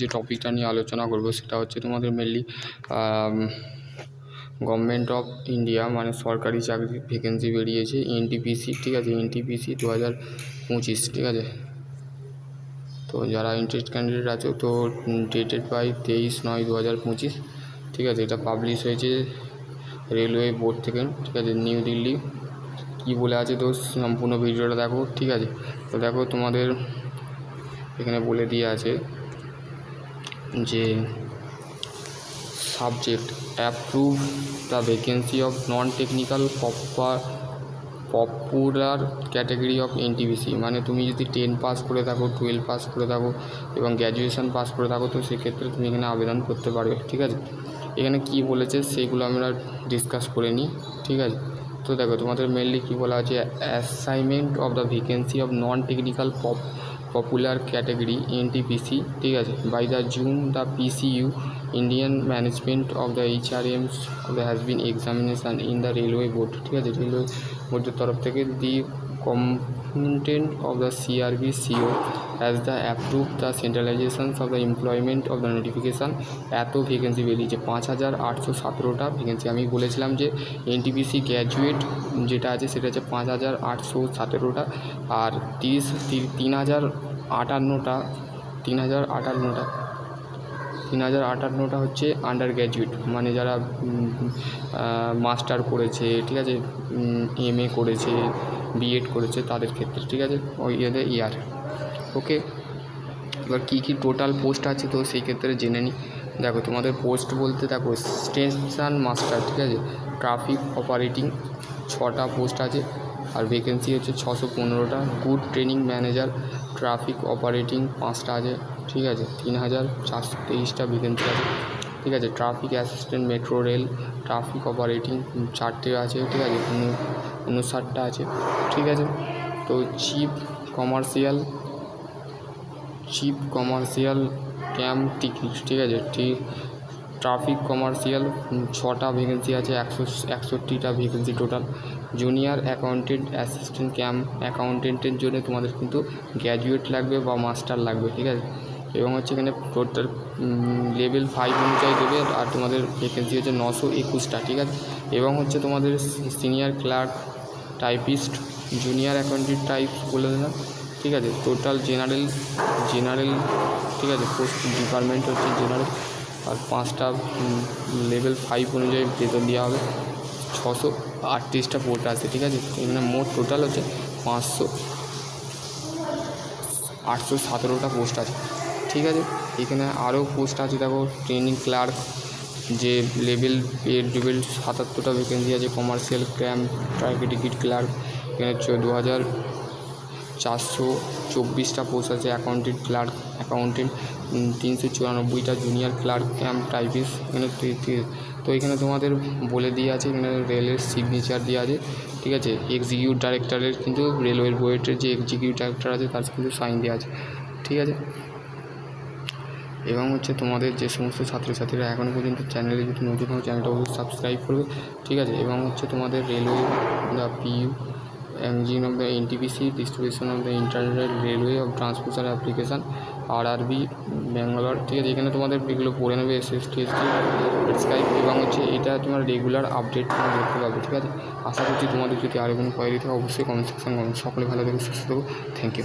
যে টপিকটা নিয়ে আলোচনা করব সেটা হচ্ছে তোমাদের মেনলি গভর্নমেন্ট অফ ইন্ডিয়া মানে সরকারি চাকরি ভ্যাকেন্সি বেরিয়েছে এনটিপিসি ঠিক আছে? এনটিপিসি দু হাজার পঁচিশ, ঠিক আছে? তো যারা ইন্টারেস্ট ক্যান্ডিডেট আছে, তো ডেটেড বাই তেইশ নয় দু হাজার পঁচিশ, ঠিক আছে? এটা পাবলিশ হয়েছে রেলওয়ে বোর্ড থেকে, ঠিক আছে? নিউ দিল্লি কী বলে আছে তো সম্পূর্ণ ভিডিওটা দেখো, ঠিক আছে? তো দেখো তোমাদের এখানে বলে দিয়ে আছে যে subject approve the vacancy of non technical popper popular category of NTPC মানে তুমি যদি টেন পাস করে থাকো টুয়েলভ পাস করে থাকো এবং গ্র্যাজুয়েশন পাস করে থাকো, তো সেক্ষেত্রে তুমি এখানে আবেদন করতে পারবে, ঠিক আছে? এখানে কি বলেছে সেগুলো আমরা ডিসকাস করে নিই, ঠিক আছে? তো দেখো তোমাদের মেনলি কী বলা আছে assignment of the vacancy of non technical pop popular category NTPC ঠিক আছে? By the June the PCU Indian management of the HRMS has been examination in the railway board ঠিক আছে? রেলওয়ে বোর্ডের তরফ থেকে the content of the CRB CO as the approve the centralisations of the employment of the notification এত vacancy বেরিয়েছে, পাঁচ হাজার আটশো সতেরোটা ভ্যাকেন্সি আমি বলেছিলাম যে এনটিপিসি গ্র্যাজুয়েট যেটা আছে সেটা হচ্ছে পাঁচ হাজার আটশো সতেরোটা আর তিরিশ, তিন হাজার আটান্নটা, তিন হাজার আটান্নটা, তিন হাজার আটান্নটা হচ্ছে আন্ডার গ্র্যাজুয়েট মানে যারা মাস্টার করেছে, ঠিক আছে এম এ করেছে বিএড করেছে তাদের ক্ষেত্রে, ঠিক আছে? ওই ইয়ার ওকে? এবার কী কী টোটাল পোস্ট আছে তো সেই ক্ষেত্রে জেনে নিই দেখো, তোমাদের পোস্ট বলতে দেখো স্টেশন মাস্টার ঠিক আছে? ট্রাফিক অপারেটিং ছটা পোস্ট আছে। আর ভ্যাকেন্সি হচ্ছে ছশো পনেরোটা। Good training manager traffic operating পাঁচটা আছে, ঠিক আছে? তিন হাজার চারশো তেইশটা ভ্যাকেন্সি আছে, ঠিক আছে? Traffic assistant metro rail traffic operating চারটে আছে, ঠিক আছে? উনষাটটা আছে, ঠিক আছে? তো chief commercial chief commercial camp ticket ঠিক আছে? ঠিক ট্রাফিক কমার্শিয়াল ছটা ভ্যাকেন্সি আছে, একশো, একষট্টিটা vacancy total junior accountant assistant camp অ্যাকাউন্টেন্টের জন্য তোমাদের কিন্তু গ্র্যাজুয়েট লাগবে বা মাস্টার লাগবে, ঠিক আছে? এবং হচ্ছে এখানে টোটাল লেভেল ফাইভ অনুযায়ী দেবে আর তোমাদের ভ্যাকেন্সি হচ্ছে নশো একুশটা, ঠিক আছে? এবং হচ্ছে তোমাদের senior clerk typist junior accountant type বলে দিলাম ঠিক আছে টোটাল জেনারেল জেনারেল ঠিক আছে পোস্ট ডিপার্টমেন্ট হচ্ছে জেনারেল আর পাঁচটা লেভেল ফাইভ অনুযায়ী বেতন দেওয়া হবে। ছশো আটত্রিশটা পোস্ট আছে, ঠিক আছে, এখানে মোট টোটাল হচ্ছে পাঁচশো আটশো সতেরোটা পোস্ট আছে, ঠিক আছে। এখানে আরও পোস্ট আছে, দেখো ট্রেনিং ক্লার্ক যে লেভেল এর লেভেল সাতাত্তরটা ভ্যাকেন্সি আছে commercial camp traffic ticket clerk এখানে হচ্ছে দু হাজার চারশো চব্বিশটা পোস্ট আছে অ্যাকাউন্টেন্ট ক্লার্ক অ্যাকাউন্টেন্ট তিনশো চুরানব্বইটা জুনিয়র ক্লার্ক ক্যাম্প টাইপিস্ট এখানে তো এখানে তোমাদের বলে দিয়ে আছে, এখানে রেলের সিগনেচার দেওয়া আছে, ঠিক আছে? এক্সিকিউট ডাইরেক্টরের কিন্তু রেলওয়ের বইয়ের যে এক্সিকিউটিভ ডাইরেক্টর আছে, তার কিন্তু সাইন দেওয়া আছে, ঠিক আছে? এবং হচ্ছে তোমাদের যে সমস্ত ছাত্রছাত্রীরা এখনও পর্যন্ত চ্যানেলে যদি নতুন হয় চ্যানেলটা অবশ্যই সাবস্ক্রাইব করবে, ঠিক আছে? এবং হচ্ছে তোমাদের railway the PU engine of the NTPC distribution of the internal railway of transmission application RRB Bangalore ঠিক আছে এখানে তোমাদের এগুলো পড়ে নেবে এস এস স্কাইপ এবং হচ্ছে এটা তোমার রেগুলার আপডেট তোমরা দেখতে পাবে, ঠিক আছে? আশা করছি তোমাদের যদি আরও কোনো কোয়ারি থাকে, অবশ্যই কমেন্ট সেকশন সকলে ভালো থাকবে সুস্থ থাকো। Thank you